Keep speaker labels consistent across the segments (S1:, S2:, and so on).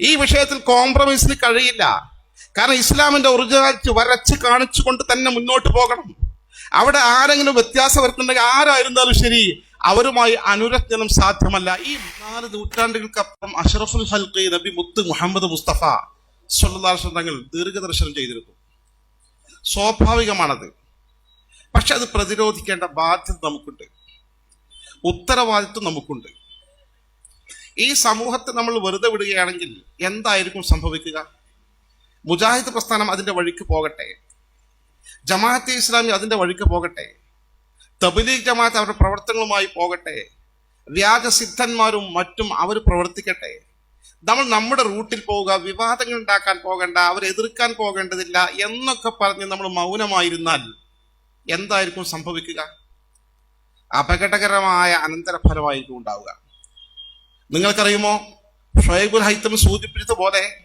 S1: ഈ വിഷയത്തിൽ കോംപ്രമൈസിന് കഴിയില്ല. കാരണം ഇസ്ലാമിന്റെ ഒറിജിനാലിറ്റി വരച്ച് കാണിച്ചുകൊണ്ട് തന്നെ മുന്നോട്ട് പോകണം. അവിടെ ആരെങ്കിലും വ്യത്യാസം വരുത്തുന്നുണ്ടെങ്കിൽ ആരായിരുന്നാലും ശരി അവരുമായി അനുരജ്ഞനം സാധ്യമല്ല. ഈ നാല് നൂറ്റാണ്ടുകൾക്കപ്പുറം അഷറഫുൽ ഹൽക്കി നബി മുത്ത് മുഹമ്മദ് മുസ്തഫ സല്ലാസ് തങ്ങൾ ദീർഘദർശനം ചെയ്തിരുന്നു. സ്വാഭാവികമാണത്. പക്ഷെ അത് പ്രതിരോധിക്കേണ്ട ബാധ്യത നമുക്കുണ്ട്. ഉത്തരവാദിത്വം നമുക്കുണ്ട്. ഈ സമൂഹത്തെ നമ്മൾ വെറുതെ വിടുകയാണെങ്കിൽ എന്തായിരിക്കും സംഭവിക്കുക? മുജാഹിദ് പ്രസ്ഥാനം അതിന്റെ വഴിക്ക് പോകട്ടെ. ജമാഅത്തെ ഇസ്ലാമി അതിന്റെ വഴിക്ക് പോകട്ടെ. തബലീഗ് ജമാഅത്ത് അവരുടെ പ്രവർത്തനങ്ങളുമായി പോകട്ടെ. വ്യാജസിദ്ധന്മാരും മറ്റും അവർ പ്രവർത്തിക്കട്ടെ. നമ്മൾ നമ്മുടെ റൂട്ടിൽ പോവുക വിവാദങ്ങൾ ഉണ്ടാക്കാൻ പോകണ്ട അവരെ എതിർക്കാൻ പോകേണ്ടതില്ല എന്നൊക്കെ പറഞ്ഞ് നമ്മൾ മൗനമായിരുന്നാൽ എന്തായിരിക്കും സംഭവിക്കുക? അപകടകരമായ അനന്തരഫലമായിരിക്കും ഉണ്ടാവുക. നിങ്ങൾക്കറിയുമോ? ഷൊയബുൽ ഹൈത്തം സൂചിപ്പിച്ചത് പോലെ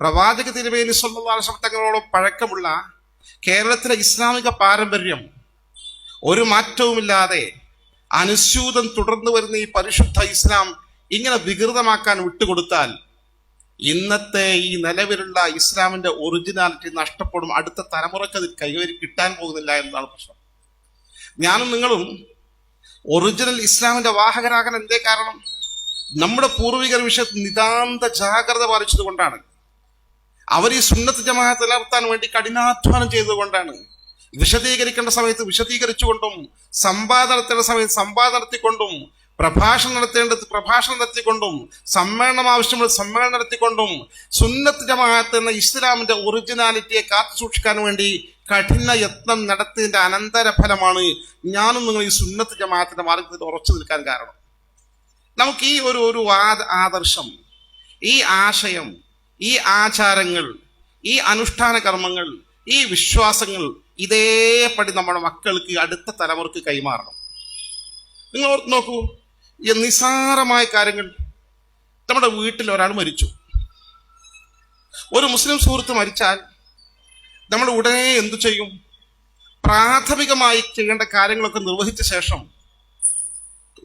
S1: പ്രവാചക തിരുവേലി സ്വന്തങ്ങളോളം പഴക്കമുള്ള കേരളത്തിലെ ഇസ്ലാമിക പാരമ്പര്യം ഒരു മാറ്റവുമില്ലാതെ അനുസ്യൂതം തുടർന്നു വരുന്ന ഈ പരിശുദ്ധ ഇസ്ലാം ഇങ്ങനെ വികൃതമാക്കാൻ വിട്ടുകൊടുത്താൽ ഇന്നത്തെ ഈ നിലവിലുള്ള ഇസ്ലാമിന്റെ ഒറിജിനാലിറ്റി നഷ്ടപ്പെടും. അടുത്ത തലമുറയ്ക്ക് അത് കൈവരി കിട്ടാൻ പോകുന്നില്ല എന്നതാണ് പ്രശ്നം. ഞാനും നിങ്ങളും ഒറിജിനൽ ഇസ്ലാമിന്റെ വാഹകരാകാൻ എന്തേ കാരണം? നമ്മുടെ പൂർവികർ വിഷയത്തിൽ നിതാന്ത ജാഗ്രത പാലിച്ചത് കൊണ്ടാണ്. അവർ ഈ സുന്നത്ത് ജമാഅത്ത് നിലനിർത്താൻ വേണ്ടി കഠിനാധ്വാനം ചെയ്തുകൊണ്ടാണ് വിശദീകരിക്കേണ്ട സമയത്ത് വിശദീകരിച്ചുകൊണ്ടും സംവാദം നടത്തേണ്ട സമയത്ത് സംവാദം നടത്തിക്കൊണ്ടും പ്രഭാഷണം നടത്തേണ്ടത് പ്രഭാഷണം നടത്തിക്കൊണ്ടും സമ്മേളനം ആവശ്യമുള്ള സമ്മേളനം നടത്തിക്കൊണ്ടും സുന്നത്ത് ജമാഅത്ത് എന്ന ഇസ്ലാമിന്റെ ഒറിജിനാലിറ്റിയെ കാത്തു സൂക്ഷിക്കാൻ വേണ്ടി കഠിന യത്നം നടത്തിയതിന്റെ അനന്തരഫലമാണ് ഞാനും നിങ്ങൾ ഈ സുന്നത്ത് ജമാഅത്തിന്റെ മാർഗത്തിൽ ഉറച്ചു നിൽക്കാൻ കാരണം. നമുക്ക് ഈ ഒരു ഒരു ആദർശം ഈ ആശയം ഈ ആചാരങ്ങൾ ഈ അനുഷ്ഠാന കർമ്മങ്ങൾ ഈ വിശ്വാസങ്ങൾ ഇതേപടി നമ്മുടെ മക്കൾക്ക് അടുത്ത തലമുറയ്ക്ക് കൈമാറണം. നിങ്ങൾ ഓർത്ത് നോക്കൂ നിസാരമായ കാര്യങ്ങൾ നമ്മുടെ വീട്ടിൽ ഒരാൾ മരിച്ചു. ഒരു മുസ്ലിം സുഹൃത്ത് മരിച്ചാൽ നമ്മൾ ഉടനെ എന്തു ചെയ്യും? പ്രാഥമികമായി ചെയ്യേണ്ട കാര്യങ്ങളൊക്കെ നിർവഹിച്ച ശേഷം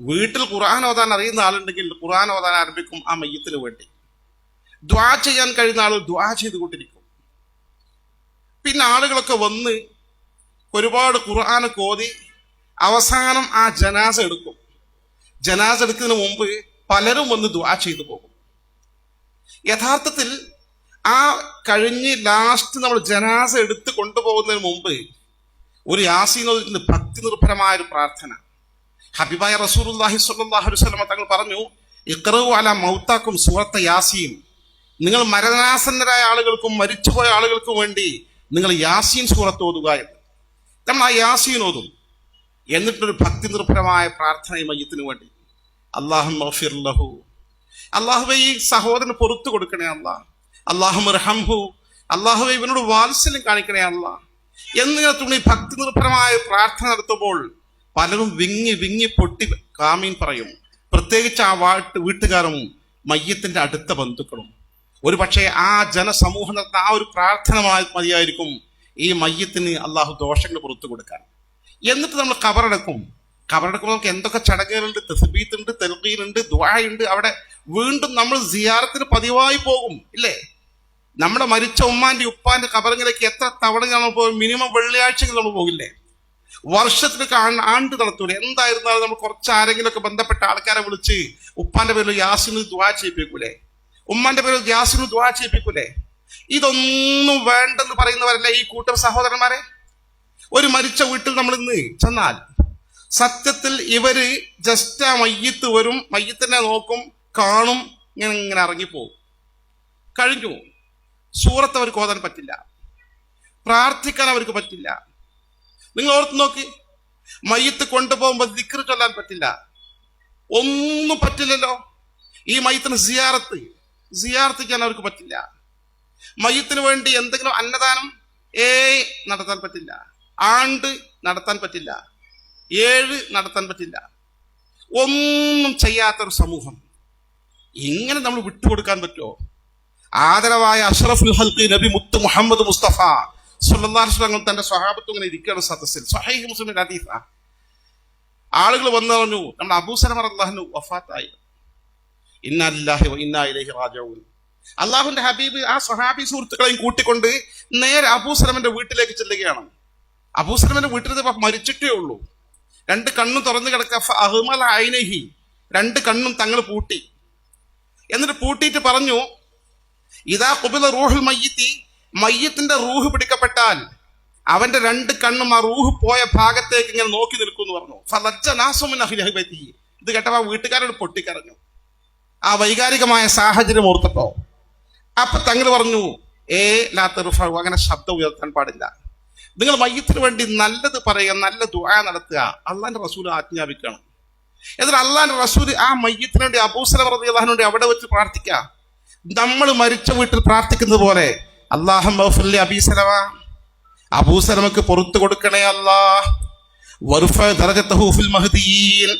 S1: വീട്ടിൽ ഖുർആൻ ഓതാൻ അറിയുന്ന ആളുണ്ടെങ്കിൽ ഖുർആൻ ഓതാൻ ആരംഭിക്കും ആ മയ്യത്തിന് വേണ്ടി. ദ്വാ ചെയ്യാൻ കഴിയുന്ന ആൾ ദ്വാ ചെയ്തുകൊണ്ടിരിക്കും. പിന്നെ ആളുകളൊക്കെ വന്ന് ഒരുപാട് ഖുർആൻ ഓതി അവസാനം ആ ജനാസ എടുക്കും. ജനാസ എടുക്കുന്നതിന് മുമ്പ് പലരും വന്ന് ദ്വാ ചെയ്തു പോകും. യഥാർത്ഥത്തിൽ ആ കഴിഞ്ഞ് ലാസ്റ്റ് നമ്മൾ ജനാസ എടുത്ത് കൊണ്ടുപോകുന്നതിന് മുമ്പ് ഒരു യാസീനോദിന്റെ ഭക്തി നിർഭരമായ ഒരു പ്രാർത്ഥന. ഹബീബായ അലൈഹി വസല്ലം തങ്ങൾ പറഞ്ഞു ഇഖ്റു അല മൗത്താക്കും സൂറത്ത യാസീൻ. നിങ്ങൾ മരണാസന്നരായ ആളുകൾക്കും മരിച്ചുപോയ ആളുകൾക്കും വേണ്ടി നിങ്ങൾ യാസീൻ സൂറത്ത് ഓതുക എന്ന്. നമ്മൾ ആ യാസീൻ ഓതും. എന്നിട്ടൊരു ഭക്തി നിർഭരമായ പ്രാർത്ഥന മയ്യത്തിന് വേണ്ടി. അള്ളാഹു ലഹു. അള്ളാഹുവെ ഈ സഹോദരന് പുറത്തു കൊടുക്കണേ അല്ല. അള്ളാഹു റഹംഹു അള്ളാഹുവെ ഇവനോട് വാത്സല്യം കാണിക്കണേ അല്ല. എന്നിങ്ങനെ തുണി ഭക്തി നിർഭരമായ പ്രാർത്ഥന നടത്തുമ്പോൾ പലരും വിങ്ങി വിങ്ങി പൊട്ടി കാമീൻ പറയും. പ്രത്യേകിച്ച് ആ വാട്ട് വീട്ടുകാരും മയ്യത്തിന്റെ അടുത്ത ബന്ധുക്കളും. ഒരു പക്ഷേ ആ ജനസമൂഹം ആ ഒരു പ്രാർത്ഥന മതിയായിരിക്കും ഈ മയ്യത്തിന് അള്ളാഹു ദോഷങ്ങൾ പുറത്തു കൊടുക്കാൻ. എന്നിട്ട് നമ്മൾ കബറടക്കും. കബറടക്കുമ്പോൾ നമുക്ക് എന്തൊക്കെ ചടങ്ങുകളുണ്ട് ഉണ്ട് തെൽബീനുണ്ട് ദ്വായുണ്ട് അവിടെ വീണ്ടും നമ്മൾ സിയാറത്തിന് പതിവായി പോകും ഇല്ലേ? നമ്മുടെ മരിച്ച ഉമ്മാന്റെ ഉപ്പാന്റെ കബറിങ്ങിലേക്ക് എത്ര തവണ നമ്മൾ പോകും മിനിമം വെള്ളിയാഴ്ചകൾ നമ്മൾ പോകില്ലേ? വർഷത്തിലൊക്കെ ആണ്ട് നടത്തൂല. എന്തായിരുന്നാലും നമ്മൾ കുറച്ച് ആരെങ്കിലുമൊക്കെ ബന്ധപ്പെട്ട ആൾക്കാരെ വിളിച്ച് ഉപ്പാന്റെ പേരിൽ യാസിന് ദ്വാ ചെയ്യിപ്പിക്കൂലേ? ഉമ്മാന്റെ പേരിൽ യാസിന് ദ്വാ ചെയ്യിപ്പിക്കൂലേ? ഇതൊന്നും വേണ്ടെന്ന് പറയുന്നവരല്ലേ ഈ കൂട്ടം സഹോദരന്മാരെ? ഒരു മരിച്ച വീട്ടിൽ നമ്മൾ ഇന്ന് ചെന്നാൽ സത്യത്തിൽ ഇവർ ജസ്റ്റ് ആ മയ്യത്ത് വരും മയ്യത്തിനെ നോക്കും കാണും ഇങ്ങനെ ഇങ്ങനെ ഇറങ്ങിപ്പോവും. കഴിഞ്ഞു സൂറത്ത് അവർക്ക് ഓതാൻ പറ്റില്ല. പ്രാർത്ഥിക്കാൻ അവർക്ക് പറ്റില്ല. നിങ്ങൾ ഓർത്ത് നോക്കി. മയ്യത്ത് കൊണ്ടുപോകുമ്പോൾ ദിക്ർ ചൊല്ലാൻ പറ്റില്ല. ഒന്നും പറ്റില്ലല്ലോ. ഈ മയ്യത്തിന് സിയാറത്ത്. സിയാറത്ത് ചെയ്യാൻ അവർക്ക് പറ്റില്ല. മയ്യത്തിന് വേണ്ടി എന്തെങ്കിലും അന്നദാനം ഏ നടത്താൻ പറ്റില്ല. ആണ്ട് നടത്താൻ പറ്റില്ല. ഏഴ് നടത്താൻ പറ്റില്ല. ഒന്നും ചെയ്യാത്ത ഒരു സമൂഹം. ഇങ്ങനെ നമ്മൾ വിട്ടുകൊടുക്കാൻ പറ്റുമോ ആദരവായ അഷ്റഫുൽ ഹൽക്ക് നബി മുത്ത് മുഹമ്മദ് മുസ്തഫ അലൈഹി വസല്ലം തന്റെ സ്വഹാബത്ത് ഇങ്ങനെ ഇരിക്കുകയാണ് സദസ്സിൽ. സ്വഹൈഹ് മുസ്ലിം ഹദീസ. ആളുകൾ വന്നു പറഞ്ഞു നമ്മുടെ അബൂസലമർ അള്ളാഹു വഫാത്തായി. ഇന്നല്ലാഹി വ ഇന്നാ ഇലൈഹി റാജിഊൻ. അള്ളാഹുന്റെ ഹബീബ് ആ സഹാബി സുഹൃത്തുക്കളെയും കൂട്ടിക്കൊണ്ട് നേരെ അബൂസലമന്റെ വീട്ടിലേക്ക് ചെല്ലുകയാണ്. അബൂസലമന്റെ വീട്ടിൽ മരിച്ചിട്ടേ ഉള്ളൂ. രണ്ട് കണ്ണും തുറന്നു കിടക്ക അഹ്മൽ ഐനഹി. രണ്ട് കണ്ണും തങ്ങൾ പൂട്ടി. എന്നിട്ട് പൂട്ടിയിട്ട് പറഞ്ഞു ഇതാ കുബില റൂഹുൽ മയ്യത്തി മയ്യത്തിന്റെ റൂഹ് പിടിക്കപ്പെട്ടാൽ അവന്റെ രണ്ട് കണ്ണും ആ റൂഹ് പോയ ഭാഗത്തേക്ക് ഇങ്ങനെ നോക്കി നിൽക്കും എന്ന് പറഞ്ഞു ഫലജ്ജ നാസുമിൻ അഹ്ലി ഇത് കേട്ടപ്പോ ആ വീട്ടുകാരോട് പൊട്ടിക്കറിഞ്ഞു ആ വൈകാരികമായ സാഹചര്യം ഓർത്തപ്പോ. അപ്പൊ തങ്ങൾ പറഞ്ഞു ഏ ലാത്തറുഫ അങ്ങനെ ശബ്ദം ഉയർത്താൻ പാടില്ല. നിങ്ങൾ മയ്യത്തിന് വേണ്ടി നല്ലത് പറയുക നല്ല ദുആ നടത്തുക. അള്ളാന്റെ റസൂൽ ആജ്ഞാപിക്കണം. എന്നിട്ട് അള്ളാന്റെ റസൂൽ ആ മയ്യത്തിന് വേണ്ടി അബൂസലം റളിയല്ലാഹു വേണ്ടി അവിടെ വെച്ച് പ്രാർത്ഥിക്കുക. നമ്മൾ മരിച്ച വീട്ടിൽ പ്രാർത്ഥിക്കുന്നത് പോലെ അള്ളാഹം അബീസലമ അബൂസലമക്ക് പുറത്തു കൊടുക്കണേ അള്ളാഹ് വർഫ ദറജത്തഹു ഫിൽ മഹ്ദിയീൻ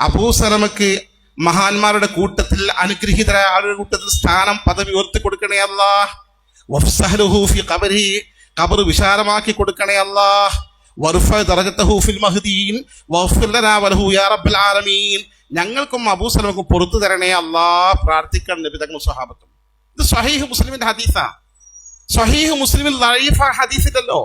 S1: അബൂസലമക്ക് മഹാന്മാരുടെ കൂട്ടത്തിൽ അനുഗ്രഹീതരായ ആളുടെ കൂട്ടത്തിൽ സ്ഥാനം പദവി ഉയർത്തി കൊടുക്കണേ അള്ളാഹ് ഖബരി. ഖബർ വിശാലമാക്കി കൊടുക്കണേ അള്ളാഹ് വർഫ ദറജത്തഹു ഫിൽ മഹ്ദിയീൻ വഗ്ഫിർ ലനാ വലഹു യാ റബ്ബൽ ആലമീൻ. ഞങ്ങൾക്കും അബൂസലമക്കും പുറത്തു തരണേ അല്ലാ. പ്രാർത്ഥിക്കണം നബി സ്വഹാബത്തും. ഇത് സ്വഹീഹ് മുസ്ലിമിന്റെ ഹദീസാ. സ്വഹീഹ് മുസ്ലിമിൽ ലൈഫ ഹദീസിലല്ലോ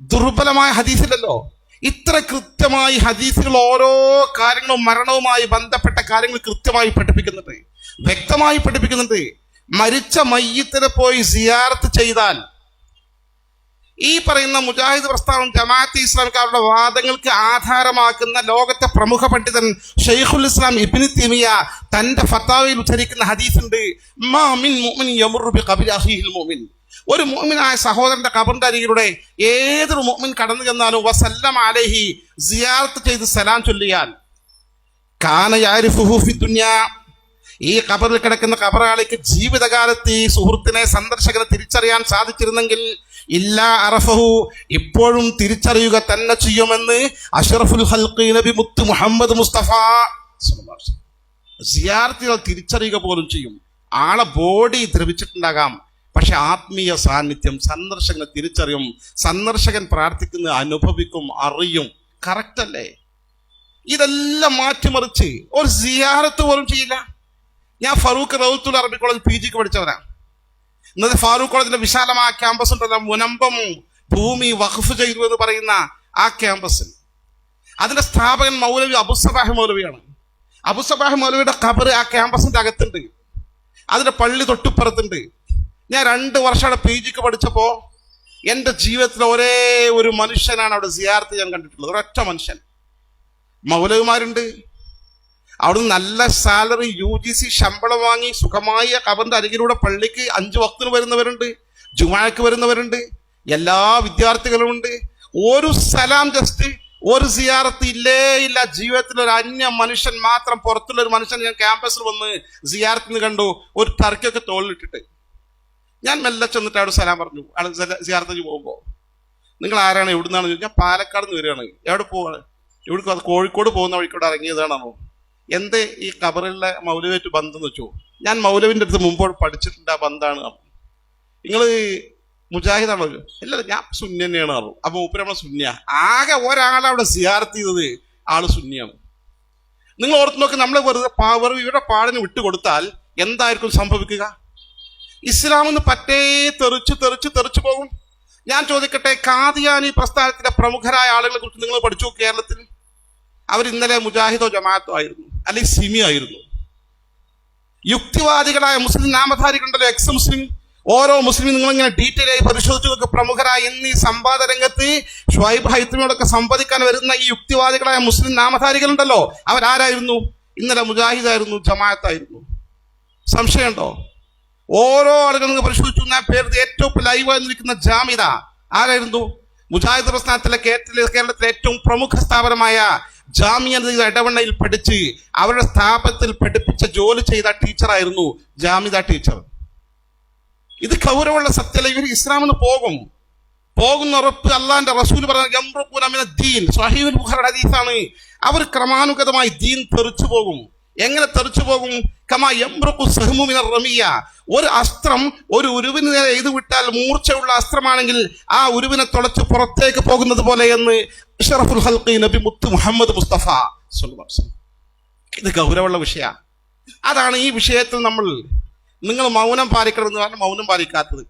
S1: ദുർബലമായ ഹദീസിലല്ലോ ഇത്ര കൃത്യമായി ഹദീസുകൾ ഓരോ കാര്യങ്ങളും മരണവുമായി ബന്ധപ്പെട്ട കാര്യങ്ങൾ കൃത്യമായി പഠിപ്പിക്കുന്നുണ്ട്. വ്യക്തമായി പഠിപ്പിക്കുന്നുണ്ട്. മരിച്ച മയ്യത്തിനെ പോയി സിയാർത്ത് ചെയ്താൽ ഈ പറയുന്ന മുജാഹിദ് പ്രസ്ഥാനം ജമാഅത്ത് ഇസ്ലാമിക്കാരുടെ വാദങ്ങൾക്ക് ആധാരമാക്കുന്ന ലോകത്തെ പ്രമുഖ പണ്ഡിതൻ ഷെയ്ഖുൽ ഇസ്ലാം ഇബ്നു തിമിയ തന്റെ ഫത്താവയിൽ ഉദ്ധരിക്കുന്ന ഹദീസുണ്ട് മാമിൻ മുഅ്മിൻ യമുറു ബി ഖബരി അഖീഹിൽ മുഅ്മിൻ. ഒരു മോമിനായ സഹോദരന്റെ കബറിന്റെ ഏതൊരു മോമിൻ കടന്നു ചെന്നാലും വസല്ലം അലൈഹി സിയാറത്ത് ചെയ്ത് സലാം ചൊല്ലിയാൽ കാന ഫി ദുനിയാ. ഈ കബറിൽ കിടക്കുന്ന കബറാളിക്ക് ജീവിതകാലത്ത് ഈ സുഹൃത്തിനെ സന്ദർശകനെ തിരിച്ചറിയാൻ സാധിച്ചിരുന്നെങ്കിൽ ഇല്ലാ അറഫഹു ഇപ്പോഴും തിരിച്ചറിയുക തന്നെ ചെയ്യുമെന്ന് അഷറഫുൽ ഹൽഖി നബി മുത്ത് മുഹമ്മദ് മുസ്തഫ. സിയാർത്തികൾ തിരിച്ചറിയുക പോലും ചെയ്യും. ആളെ ബോഡി ദ്രവിച്ചിട്ടുണ്ടാകാം. പക്ഷെ ആത്മീയ സാന്നിധ്യം സന്ദർശകനെ തിരിച്ചറിയും സന്ദർശകൻ പ്രാർത്ഥിക്കുന്നത് അനുഭവിക്കും അറിയും. കറക്റ്റ് അല്ലേ? ഇതെല്ലാം മാറ്റിമറിച്ച് ഒരു സിയാറത്ത് പോലും ചെയ്യില്ല. ഞാൻ ഫറൂഖ് റൗത്തുൽ അറബി കോളേജ് പി ജിക്ക് പഠിച്ചവരാ ഇന്നത്തെ ഫാറൂഖ് കോളേജിന്റെ വിശാലമായ ക്യാമ്പസ് ഉണ്ടല്ലോ മുനമ്പം ഭൂമി വഖഫ് ചെയ്തു എന്ന് പറയുന്ന ആ ക്യാമ്പസിൽ അതിന്റെ സ്ഥാപകൻ മൗലവി അബുസബാഹ് മൗലവിയാണ്. അബുസബാഹ് മൗലവിയുടെ ഖബർ ആ ക്യാമ്പസിന്റെ അകത്തുണ്ട്. അതിന്റെ പള്ളി തൊട്ടുപ്പുറത്തുണ്ട്. ഞാൻ രണ്ട് വർഷം അവിടെ പി ജിക്ക് പഠിച്ചപ്പോ എന്റെ ജീവിതത്തിൽ ഒരേ ഒരു മനുഷ്യനാണ് അവിടെ സിയാർത്ത് ഞാൻ കണ്ടിട്ടുള്ളത്. ഒരൊറ്റ മനുഷ്യൻ. മൗലവിമാരുണ്ട്. അവിടുന്ന് നല്ല സാലറി യു ജി സി ശമ്പളം വാങ്ങി സുഖമായ കബറിന്റെ അരികിലൂടെ പള്ളിക്ക് അഞ്ചു വക്തിന് വരുന്നവരുണ്ട് ജുമാക്ക് വരുന്നവരുണ്ട് എല്ലാ വിദ്യാർത്ഥികളും ഉണ്ട്. ഒരു സലാം ജസ്റ്റ് ഒരു സിയാറത്ത് ഇല്ലേ ഇല്ല ജീവിതത്തിൽ ഒരു അന്യ മനുഷ്യൻ മാത്രം പുറത്തുള്ള ഒരു മനുഷ്യൻ ഞാൻ ക്യാമ്പസിൽ വന്ന് സിയാറത്തിന് കണ്ടു ഒരു ടർക്കിയൊക്കെ തോളിലിട്ടിട്ട്. ഞാൻ മെല്ലെ ചെന്നിട്ട് അവിടെ സലാം പറഞ്ഞു. ആൾ സിയാർത്തേക്ക് പോകുമ്പോൾ നിങ്ങൾ ആരാണ്? എവിടെ നിന്നാണ് ചോദിച്ചാൽ പാലക്കാട് നിന്ന് വരികയാണ്. എവിടെ പോവാണ്? അത് കോഴിക്കോട് പോകുന്ന വഴിക്കൂടെ ഇറങ്ങിയതാണോ എന്തേ? ഈ കബറിലെ മൗലവിയായിട്ട് ബന്ധം എന്ന് വെച്ചു? ഞാൻ മൗലവിന്റെ അടുത്ത് മുമ്പോട് പഠിച്ചിട്ടുണ്ട് ആ ബന്ധാണ്. നിങ്ങൾ മുജാഹിദാണോ? ഇല്ല ഞാൻ സുന്നി തന്നെയാണ്. പറഞ്ഞു അപ്പൊ മൂപ്പര് നമ്മളെ സുന്യ ആകെ ഒരാളെ അവിടെ സിയാർത്ത് ചെയ്തത്. ആൾ സുന്നിയാണ്. നിങ്ങൾ ഓർത്ത് നോക്കി നമ്മൾ വെറുതെ ഇവരുടെ പാടിന് വിട്ടുകൊടുത്താൽ എന്തായിരിക്കും സംഭവിക്കുക? ഇസ്ലാമെന്ന് പറ്റേ തെറിച്ച് തെറിച്ച് തെറിച്ചു പോകും. ഞാൻ ചോദിക്കട്ടെ കാദിയാനി പ്രസ്ഥാനത്തിലെ പ്രമുഖരായ ആളുകളെ കുറിച്ച് നിങ്ങൾ പഠിച്ചു കേരളത്തിൽ? അവർ ഇന്നലെ മുജാഹിദോ ജമാഅത്തോ ആയിരുന്നു അല്ലെങ്കിൽ സിമി ആയിരുന്നു. യുക്തിവാദികളായ മുസ്ലിം നാമധാരികളുണ്ടല്ലോ എക്സ് മുസ്ലിം. ഓരോ മുസ്ലിം നിങ്ങൾ ഇങ്ങനെ ഡീറ്റെയിൽ ആയി പരിശോധിച്ചു നോക്കുക പ്രമുഖരായ ഇന്ന് ഈ സംവാദ രംഗത്ത് ഷുഹൈബ് ഹൈത്രിയോടൊക്കെ സംവദിക്കാൻ വരുന്ന ഈ യുക്തിവാദികളായ മുസ്ലിം നാമധാരികളുണ്ടല്ലോ അവരാരായിരുന്നു? ഇന്നലെ മുജാഹിദായിരുന്നു ജമാഅത്തായിരുന്നു. സംശയമുണ്ടോ? ഓരോ ആളുകളും പരിശോധിച്ചു ആ പേര് ഏറ്റവും ലൈവായി നിൽക്കുന്ന ജാമിത ആരായിരുന്നു? മുജാഹിദ് പ്രസ്ഥാനത്തിലെ കേരളത്തിലെ ഏറ്റവും പ്രമുഖ സ്ഥാപനമായ ജാമിയ ഇടവണ്ണയിൽ പഠിച്ച് അവരുടെ സ്ഥാപനത്തിൽ പഠിപ്പിച്ച ജോലി ചെയ്ത ടീച്ചറായിരുന്നു ജാമിത ടീച്ചർ ഇത് കൗരവുള്ള സത്യല്ല? ഇവർ ഇസ്ലാമിന് പോകും. പോകുന്ന ഉറപ്പ് അള്ളാന്റെ റസൂൽ പറഞ്ഞ ദീൻ. സഹീബുൽ ബുഖാറിയുടെ ഹദീസാണ്. അവർ ക്രമാനുഗതമായി ദീൻ തെറിച്ചു പോകും. എങ്ങനെ തെറിച്ചു പോകും? കമാ യംറുഖു സഹമുമിന റമിയ. ഒരു അസ്ത്രം ഒരു ഉരുവിന് നേരെ എഴുതി വിട്ടാൽ മൂർച്ചയുള്ള അസ്ത്രമാണെങ്കിൽ ആ ഉരുവിനെ തുളച്ച് പുറത്തേക്ക് പോകുന്നത് പോലെ എന്ന് ഷറഫുൽ ഹൽഖി നബി മുത്ത് മുഹമ്മദ് മുസ്തഫ. ഇത് ഗൗരവമുള്ള വിഷയ. അതാണ് ഈ വിഷയത്തിൽ നമ്മൾ നിങ്ങൾ മൗനം പാലിക്കണം എന്ന് പറഞ്ഞാൽ മൗനം പാലിക്കാത്തത്.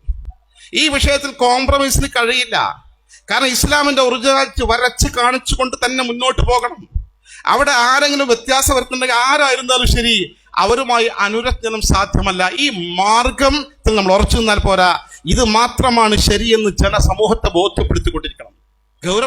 S1: ഈ വിഷയത്തിൽ കോംപ്രമൈസിന് കഴിയില്ല. കാരണം ഇസ്ലാമിന്റെ ഒറിജിനാലിറ്റി വരച്ച് കാണിച്ചുകൊണ്ട് തന്നെ മുന്നോട്ട് പോകണം. അവിടെ ആരെങ്കിലും വ്യത്യാസം വരുത്തുന്നുണ്ടെങ്കിൽ ആരായിരുന്നാലും ശരി അവരുമായി അനുരജ്ഞനം സാധ്യമല്ല. ഈ മാർഗം നമ്മൾ ഉറച്ചു നിന്നാൽ പോരാ. ഇത് മാത്രമാണ് ശരിയെന്ന് ജനസമൂഹത്തെ ബോധ്യപ്പെടുത്തിക്കൊണ്ടിരിക്കണം. ഗൗരവ